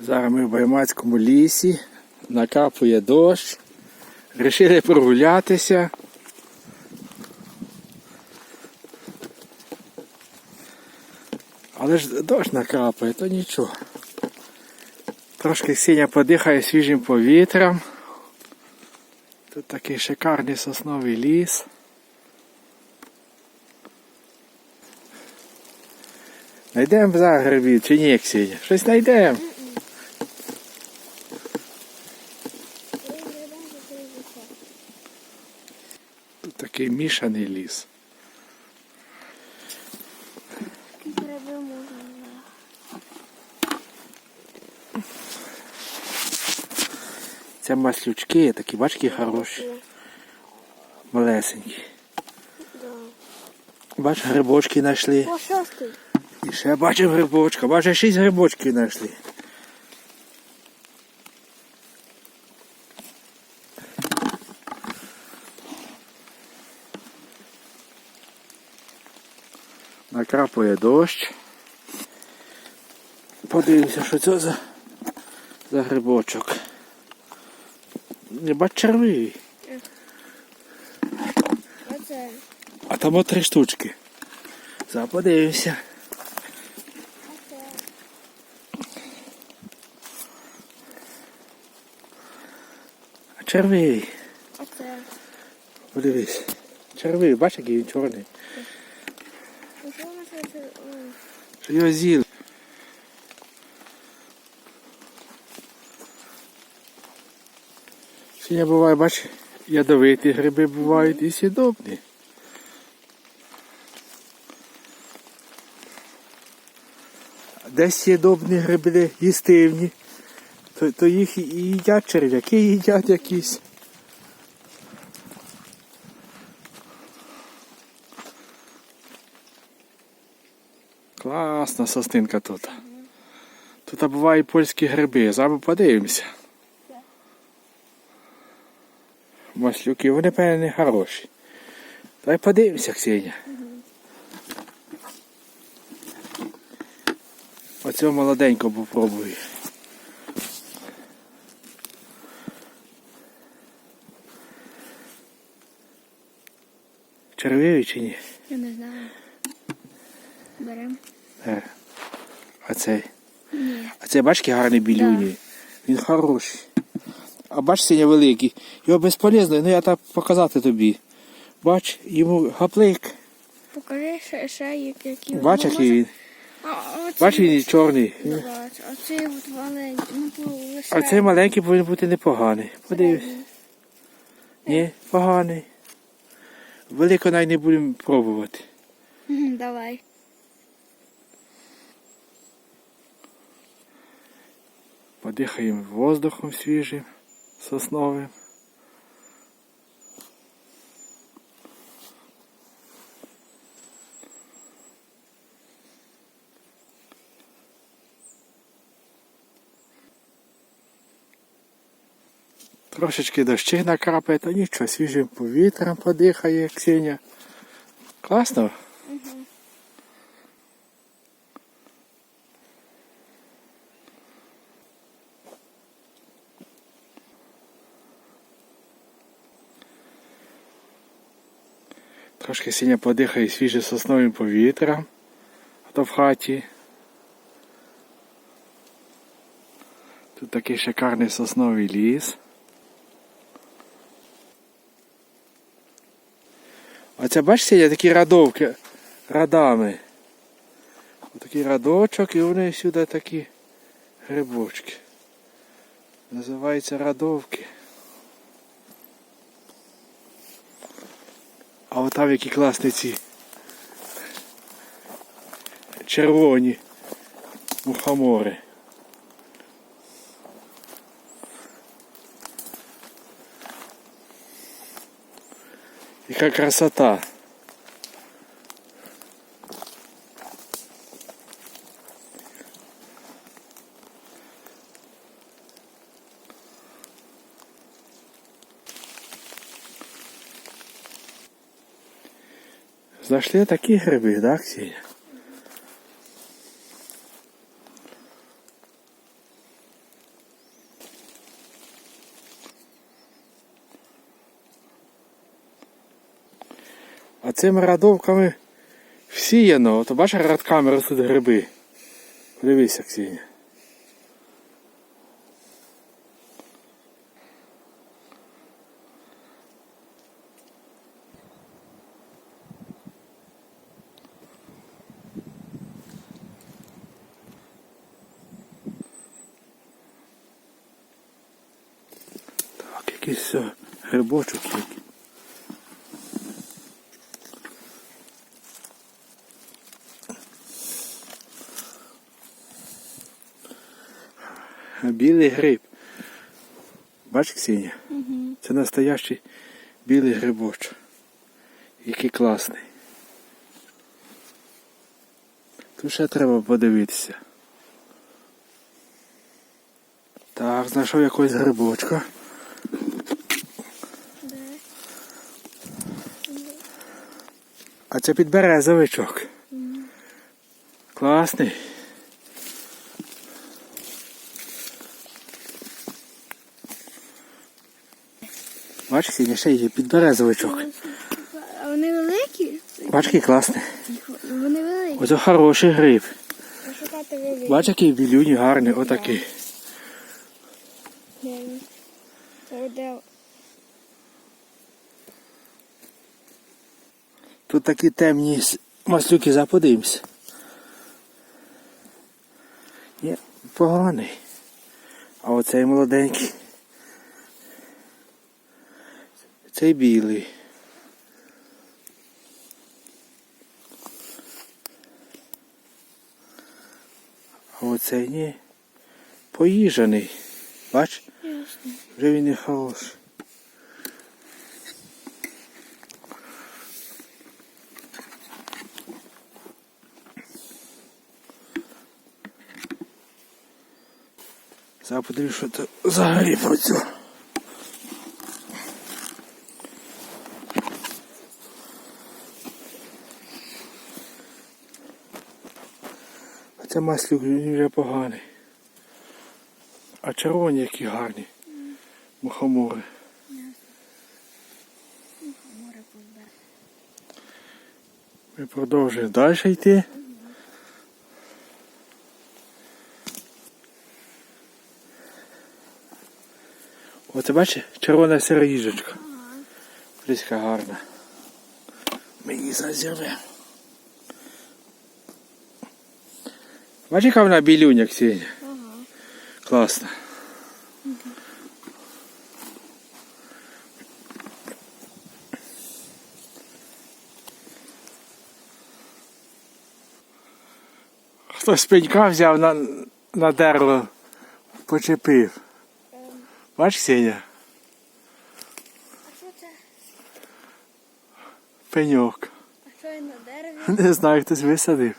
Зараз ми в Баймацькому лісі, накапує дощ. Рішили прогулятися. Але ж дощ накрапає, то нічого. Трошки сіня подихає свіжим повітрям. Тут такий шикарний сосновий ліс. Найдемо зараз грибів чи ні, Ксенія? Щось знайдемо. Тут такий мішаний ліс. Це маслючки, такі бачки хороші, малесенькі. Да. Бач, грибочки знайшли. І ще бачив грибочка, бачиш, шість грибочків знайшли. Накрапує дощ. Подивимося, що це за, за грибочок. Не бач червивий. А там от три штучки. Зараз подивимося. А червивий. Подивись. Червивий, бачиш, який він чорний. Ну, що у нас оце? Ой. Що його. Сьогодні буває, бач, ядовиті гриби бувають і сідобні. Десь сідобні гриби їстивні, то, то їх і їдять черв'яки їдять якісь. Класна состинка тут. Тут буває польські гриби. Зараз подивимося. Маслюки, вони певне хороші. Давай подивимося, Ксенія. Оцього молоденького попробую. Червивий чи ні? Я не знаю. Берем. Е. А цей. Ні. А цей бачки гарний білюній. Він хороший. А бач синя великий. Його безполезно, ну я так показати тобі. Бач, йому гаплик. Покажи ще, ще як- які. Бач, який він. Бач, він чорний. А цей от маленький. Ну, лише. А цей маленький повинен бути непоганий. Подивись. Ні, поганий. Велико навіть не будемо пробувати. Давай. Подихаємо воздухом свіжим, сосновим. Трошечки дощі накрапає, то нічого, свіжим повітрям подихає Ксеня. Класно? Трошки сіня подихає свіжим сосновим повітрям, а то в хаті. Тут такий шикарний сосновий ліс. Оце бачиш, сидять такі радовки радами. Отакий радочок і вони сюди такі грибочки. Називаються радовки. А от там які класні ці червоні мухомори. Яка красота. Знайшли такі гриби, так, Ксенія? А цими радовками всіяно, то бачиш, радками ростуть гриби. Дивися, Ксенія. Якийсь е, грибочок. Білий гриб. Бач, Ксенія? Угу. Це настоящий білий грибочок. Який класний. Тут ще треба подивитися. Так, знайшов якогось грибочка. Де? А це підберезовичок. Класний. Бачиш, Ксенія, ще є підберезовичок. А вони великі? Бач, який класний. Вони великі. Ось хороший гриб. Бач, який білюні гарний, отакий. Де він? Це де? Тут такі темні маслюки, заподимось. Є поганий. А оцей молоденький. Цей білий. А оцей ні. Поїжаний. Бач, вже він не хороший. Зараз подивлюсь, що це оцю. А це маслюк вже поганий. А червоні які гарні. Мухомори. Ми продовжуємо далі йти. Оце бачиш, червона сироїжечка. Близька гарна. Ми її зазірвемо. Бачиш, яка вона білюня, Ксенія? Ага. Класно. Хтось пенька взяв на, на дерево, почепив. Бачиш, Сеня? а що це? Пеньок. А що він на дереві? Не знаю, хтось висадив.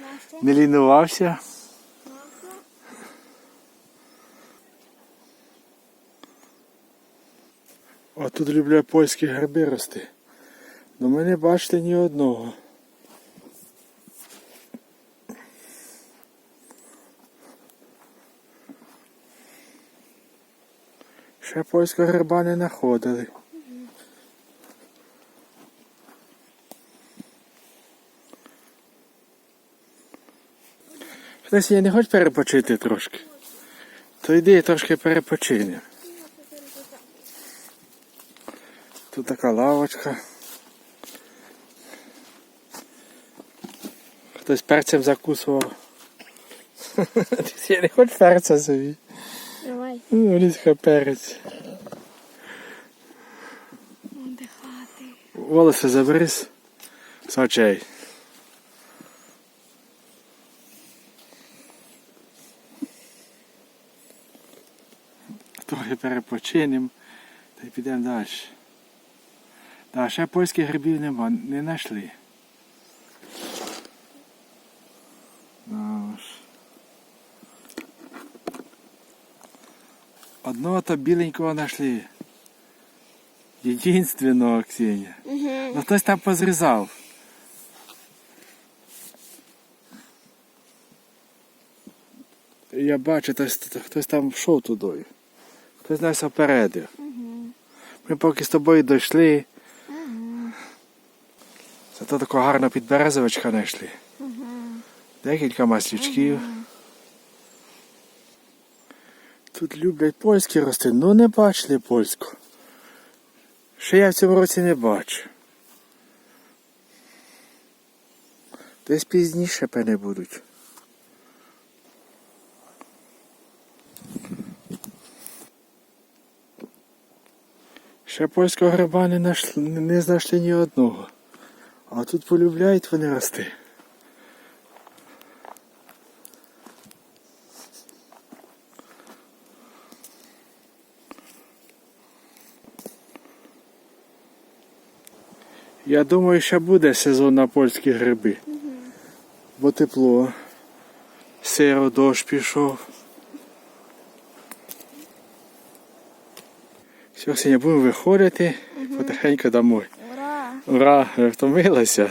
Нащо? Не лінувався. Нащо? А тут люблю польські гриби рости. Но ми не бачите ні одного. Ще польського гриба не знаходили. Хтось я не хоче перепочити трошки. То йди трошки перепочинемо. Тут така лавочка. Хтось перцем закусував. Я не хочу перця собі. Ну, різка перець. Дихати. Волоси забери з очей. Трохи перепочинемо та й підемо далі. Так, ще польських грибів нема, не знайшли. Одного то біленького знайшли. Єдинственного, Ксенія. Угу. Ну хтось там позрізав. Я бачу, хтось, там йшов туди. Хтось нас опередив. Угу. Ми поки з тобою дійшли, Ага. Ото така гарна підберезовичка знайшли. Декілька маслючків. Тут люблять польські рости, ну не бачили польську. Ще я в цьому році не бачу. Десь пізніше певне будуть. Ще польського гриба не знайшли ні одного. А тут полюбляють вони рости. Я думаю, ще буде сезон на польські гриби. Бо тепло. Сиро дощ пішов. Все, сьогодні будемо виходити потихеньку домой. Ура! Ура, втомилася.